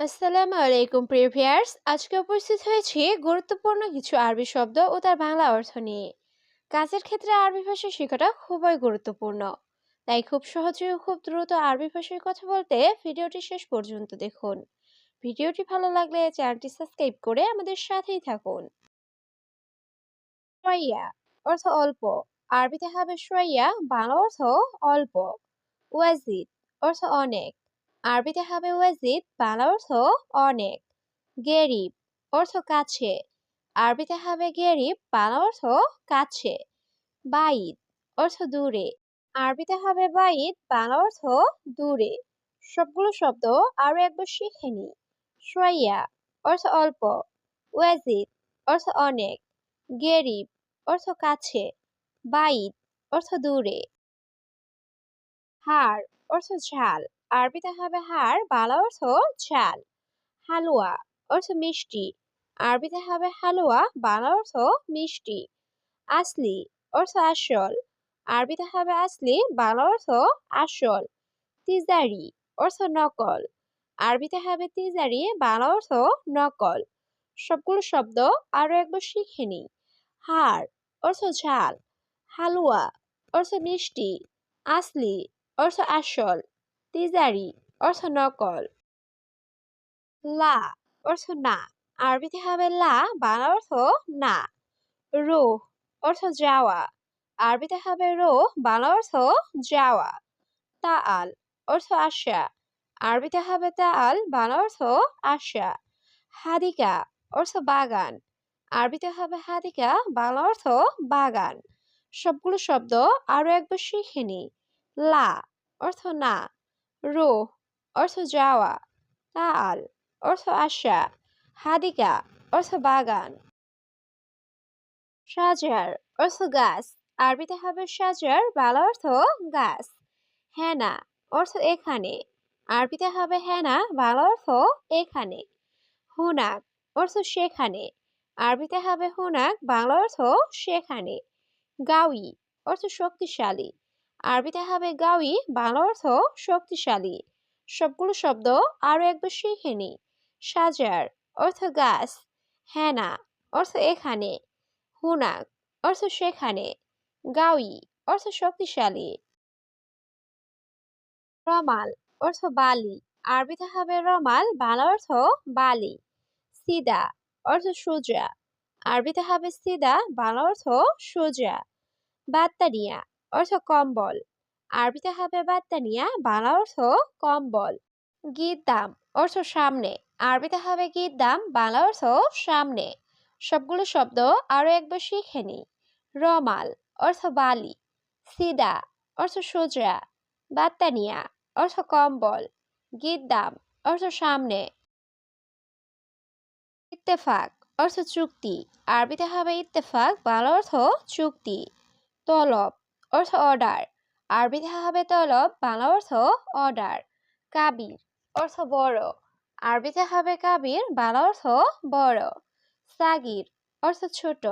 আসসালামু আলাইকুম প্রিভিয়ার্স আজকে উপস্থিত হয়েছি গুরুত্বপূর্ণ কিছু আরবি শব্দ ও তার বাংলা অর্থ নিয়ে। কাজের ক্ষেত্রে আরবি ভাষা শেখাটা খুবই গুরুত্বপূর্ণ। তাই খুব সহজে ও খুব দ্রুত আরবি ভাষায় কথা বলতে ভিডিওটি শেষ পর্যন্ত দেখুন। ভিডিওটি ভালো লাগলে চ্যানেলটি সাবস্ক্রাইব করে আমাদের সাথেই থাকুন। সোয়াইয়া অর্থ অল্প। আরবিতে হবে সোয়াইয়া, বাংলা অর্থ অল্প। ওয়াজিদ অর্থ অনেক। আরবিতে হবে ওয়াজিদ বাংলা অর্থ অনেক। গেরিব অর্থ কাছে। আরবিতে হবে গেরিব, বাংলা অর্থ কাছে। বাইদ অর্থ দূরে। আরবিতে হবে বাইদ, বাংলা অর্থ দূরে। সবগুলো শব্দ আরও একবার শিখে নি। সোয়াইয়া অর্থ অল্প। ওয়াজিদ অর্থ অনেক। গেরিব অর্থ কাছে। বাইদ অর্থ দূরে। হাড় অর্থ ঝাল। আরবিতে হবে হাড়, বাংলা অর্থ ঝাল। হালুয়া অর্থ মিষ্টি। আরবিতে হবে হালুয়া, বাংলা অর্থ মিষ্টি। আসলি অর্থ আসল। আরবিতে হবে আসলি, বাংলা অর্থ আসল। তিজারি অর্থ নকল। আরবিতে হবে তিজারি, বাংলা অর্থ নকল। সবগুলো শব্দ আরও একবার শিখে নি হাড় অর্থ ঝাল। হালুয়া অর্থ মিষ্টি। আসলি অর্থ আসল, তিজারি, অর্থ নকল। লা, অর্থ না। আরবিতে হবে লা, বাংলা অর্থ না। রুহ, অর্থ যাওয়া। আরবিতে হবে রুহ, বাংলা অর্থ যাওয়া। তাআল, অর্থ আশা আরবিতে হবে তাআল, বাংলা অর্থ আশা হাদিকা, অর্থ বাগান। আরবিতে হবে হাদিকা, বাংলা অর্থ বাগান। সবগুলো শব্দ আরও একবার শিখে নি লা অর্থ না রুহ অর্থ যাওয়া তাআল অর্থ আশা হাদিকা অর্থ বাগান সাজার অর্থ গাছ আরবিতে হবে সাজার বাংলা অর্থ গাছ হেনা অর্থ এখানে আরবিতে হবে হেনা বাংলা অর্থ এখানে হুনাক অর্থ সেখানে আরবিতে হবে হুনাক বাংলা অর্থ সেখানে গাউই অর্থ শক্তিশালী আরবিতে হবে গাউই বাংলা অর্থ শক্তিশালী। সবগুলো শব্দ আরও একবার শিখে নি সাজার অর্থ গাছ, হেনা অর্থ এখানে, হুনাক অর্থ সেখানে গাউই অর্থ শক্তিশালী। রমাল অর্থ বালি আরবিতে হবে রমাল, বাংলা অর্থ বালি। সিদা অর্থ সোজা আরবিতে হবে সিদা, বাংলা অর্থ সোজা। বাত্তানিয়া অর্থ কম্বল আরবিতে হবে বাত্তানিয়া বাংলা অর্থ কম্বল গিদ্দাম অর্থ সামনে। আরবিতে হবে গিদ্দাম বাংলা অর্থ সামনে। সবগুলো শব্দ আরও একবার শিখে নি রমাল, অর্থ বালি। সিদা, অর্থ সোজা বাত্তানিয়া অর্থ কম্বল গিদ্দাম অর্থ সামনে। ইত্তেফাক, অর্থ চুক্তি। আরবিতে হবে ইত্তেফাক, বাংলা অর্থ চুক্তি। তলব অর্থ অর্ডার। আরবিতে হবে তলব বাংলা অর্থ অর্ডার। কাবির অর্থ বড়। আরবিতে হবে কাবির বাংলা অর্থ বড়। সাগির অর্থ ছোট।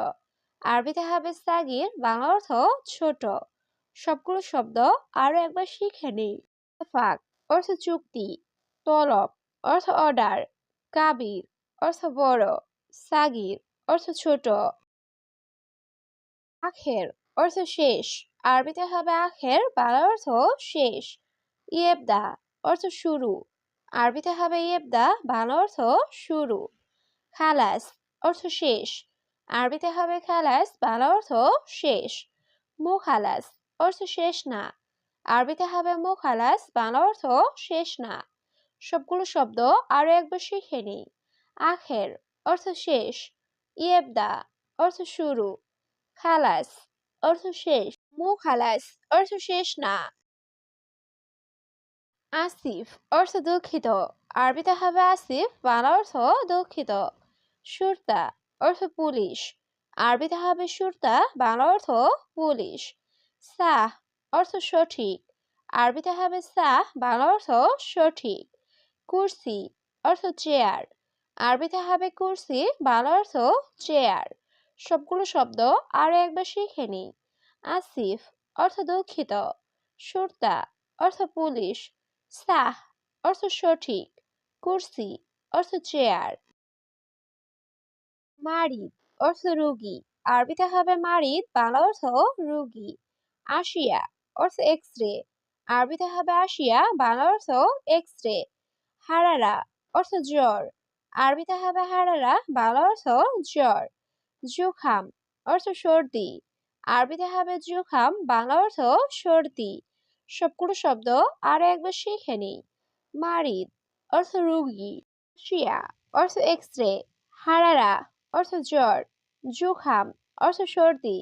আরবিতে হবে সাগির বাংলা অর্থ ছোট। সবগুলো শব্দ আরও একবার শিখে নেই। ফাক অর্থ চুক্তি। তলব অর্থ অর্ডার। কাবির অর্থ বড়। সাগির অর্থ ছোট। আখের অর্থ শেষ। আরবিতে হবে আখের বাংলা অর্থ শেষ। ইয়েবদা, অর্থ শুরু। আরবিতে হবে ইয়েবদা, বাংলা অর্থ শুরু। খালাস, অর্থ শেষ। আরবিতে হবে খালাস, বাংলা অর্থ শেষ। মুখালাস, অর্থ শেষ না। আরবিতে হবে মুখালাস, বাংলা অর্থ শেষ না। সবগুলো শব্দ আরও একবার শিখে নিই। আখের, অর্থ শেষ। ইয়েবদা, অর্থ শুরু। খালাস, অর্থ শেষ। মু খালাস অর্থ শেষ না। আসিফ, অর্থ দুঃখিত। আরবিতে হবে আসিফ, বাংলা অর্থ দুঃখিত। সুরতা, অর্থ পুলিশ। আরবিতে হবে সুরতা, বাংলা অর্থ পুলিশ। সাহ, অর্থ সঠিক। আরবিতে হবে সাহ, বাংলা অর্থ সঠিক। কুর্সি, অর্থ চেয়ার। আরবিতে হবে কুর্সি, বাংলা অর্থ চেয়ার। সবগুলো শব্দ আরও একবার শিখে নিই। আসিফ, অর্থ দুঃখিত। সুরতা, অর্থ পুলিশ। সাহ, অর্থ সঠিক। কুর্সি, অর্থ চেয়ার। মারিদ, অর্থ রোগী। আরবিতে হবে মারিদ, বাংলা অর্থ রোগী। আসিয়া অর্থ এক্স রে আরবিতে হবে আসিয়া বাংলা অর্থ এক্স রে হারারা, অর্থ জ্বর। আরবিতে হবে হারারা, বাংলা অর্থ জ্বর। জুখাম, অর্থ সর্দি। আরবিতে হবে জুখাম বাংলা অর্থ সর্দি। সবগুলো শব্দ আরও একবার শিখে নিই। মারিদ, অর্থ রুগী। শিয়া, অর্থ এক্স রে হারারা, অর্থ জ্বর। জুখাম অর্থ সর্দি।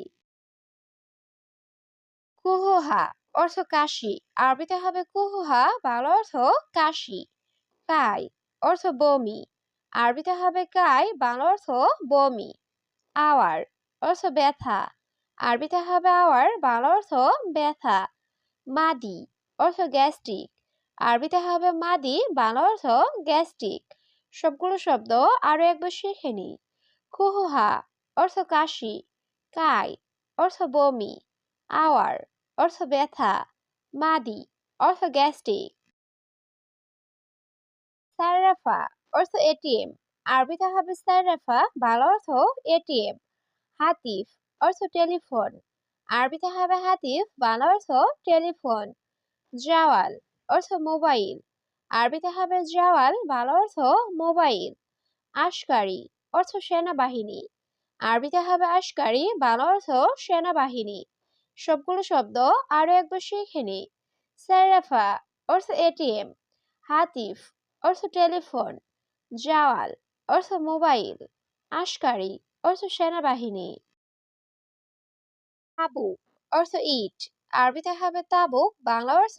কুহুহা, অর্থ কাশি। আরবিতে হবে কুহুহা, বাংলা অর্থ কাশি। কাই, অর্থ বমি। আরবিতে হবে কাই, বাংলা অর্থ বমি। আওয়ার, অর্থ ব্যথা। আরবিতে হবে আওয়ার বাংলা অর্থ ব্যথা, মাদি, অর্থ গ্যাস্ট্রিক। আরবিতে হবে মাদি বাংলা অর্থ গ্যাস্ট্রিক। সবগুলো শব্দ আরও একবার শিখে নি। কুহুহা অর্থ কাশি। কাই, অর্থ বমি। আওয়ার, অর্থ ব্যথা। মাদি, অর্থ গ্যাস্ট্রিক। সারাফা অর্থ এটিএম। আরবিতে হবে সারাফা বাংলা অর্থ এটিএম। হাতিফ অর্থ টেলিফোন। আরবিতে হবে হাতিফ বাংলা অর্থ টেলিফোন। জাওয়াল, অর্থ মোবাইল। আরবিতে হবে জাওয়াল, বাংলা অর্থ মোবাইল। আশকারি, অর্থ সেনাবাহিনী। আরবিতে হবে আশকারি, বাংলা অর্থ সেনাবাহিনী। সবগুলো শব্দ আরও একবার শিখে নি। সারাফা, অর্থ এটিএম। হাতিফ, অর্থ টেলিফোন। জাওয়াল, অর্থ মোবাইল। আশকারি, অর্থ সেনাবাহিনী। তাবুক অর্থ ইট। আরবিতে হবে তাবুক, বাংলা অর্থ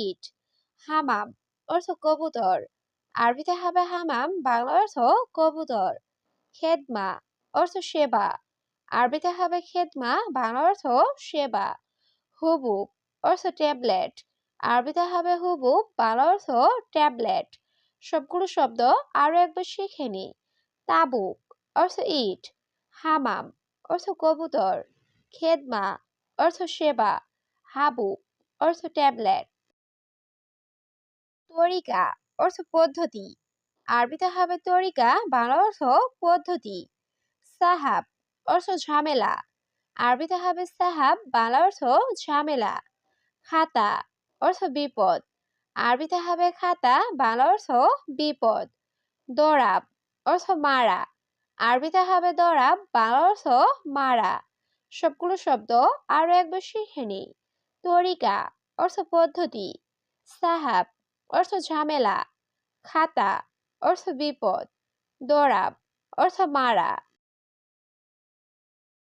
ইট। হামাম, অর্থ কবুতর। আরবিতে হবে হামাম, বাংলা অর্থ কবুতর। খেদমা, অর্থ সেবা। আরবিতে হবে খেদমা, বাংলা অর্থ সেবা। হুবুব অর্থ ট্যাবলেট। আরবিতে হবে হুবুব বাংলা অর্থ ট্যাবলেট। সবগুলো শব্দ আরও একবার শিখে নি। তাবুক, অর্থ ইট। হামাম, অর্থ কবুতর। খেদমা অর্থ সেবা হাবুব অর্থ ট্যাবলেট তরিকা অর্থ পদ্ধতি আরবিতে হবে তরিকা বাংলা অর্থ পদ্ধতি। সাহাব অর্থ ঝামেলা। আরবিতে হবে সাহাব বাংলা অর্থ ঝামেলা। খাতা অর্থ বিপদ। আরবিতে হবে খাতা বাংলা অর্থ বিপদ। দরাব অর্থ মারা। আরবিতে হবে দরাব বাংলা অর্থ মারা। সবগুলো শব্দ আরও একবার শিখে নিই তরিকা, অর্থ পদ্ধতি, সাহাব, অর্থ ঝামেলা, খাতা, অর্থ বিপদ, দরাব, অর্থ মারা।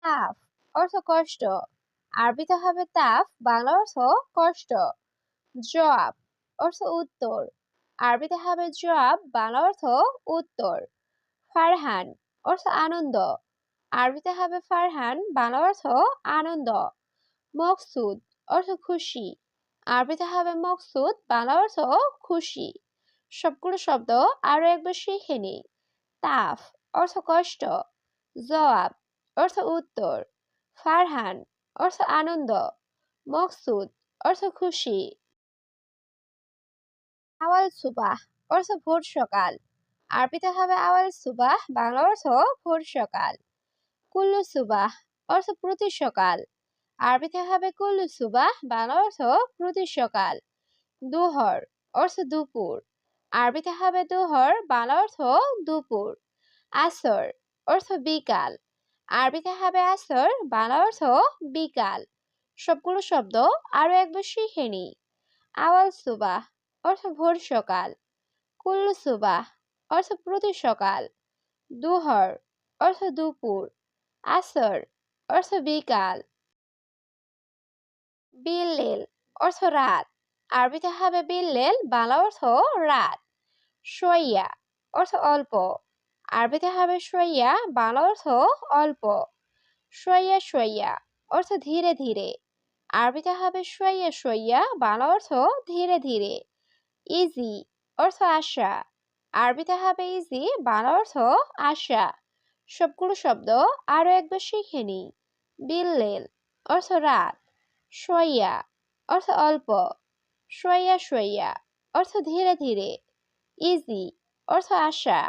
তাফ, অর্থ কষ্ট আরবিতে হবে তাফ, বাংলা অর্থ কষ্ট। জবাব অর্থ উত্তর আরবিতে হবে জবাব বাংলা অর্থ উত্তর। ফারহান, অর্থ আনন্দ আরবিতে হবে ফারহান, বাংলা অর্থ আনন্দ। মকসুদ, অর্থ খুশি। আরবিতে হবে মকসুদ, বাংলা অর্থ খুশি। সবগুলো শব্দ আরও একবার শিখে নিই। তাফ, অর্থ কষ্ট। জবাব, অর্থ উত্তর। ফারহান, অর্থ আনন্দ। মকসুদ, অর্থ খুশি। আওয়াল সুবাহ, অর্থ ভোর সকাল। আরবিতে হবে আওয়াল সুবাহ, বাংলা অর্থ ভোর সকাল। কুল্লু সুবাহ, অর্থ প্রতি সকাল। আরবিতে হবে কুল্লু সুবাহ, বাংলা অর্থ প্রতি সকাল। দুহর, অর্থ দুপুর। আরবিতে হবে দুহর, বাংলা অর্থ দুপুর। আসর, অর্থ বিকাল। আরবিতে হবে আসর, বাংলা অর্থ বিকাল। সবগুলো শব্দ আরও একবার শিখে নি আওয়াল সুবাহ, অর্থ ভোর সকাল। কুল্লু সুবাহ, অর্থ প্রতি সকাল। দুহর, অর্থ দুপুর। আসর অর্থ বিকাল বিল্লেল অর্থ রাত আরবিতে হবে বিল্লেল বাংলা অর্থ রাত সইয়া অর্থ অল্প আরবিতে হবে সইয়া বাংলা অর্থ অল্প সইয়া সইয়া অর্থ ধীরে ধীরে আরবিতে হবে সইয়া সইয়া বাংলা অর্থ ধীরে ধীরে ইজি অর্থ আশা আরবিতে হবে ইজি বাংলা অর্থ আশা সবগুলো শব্দ আরও একবার শিখে নি বিল্লেল, অর্থ রাত। সয়া অর্থ অল্প। সয়া সয়া অর্থ ধীরে ধীরে। ইজি, অর্থ আশা।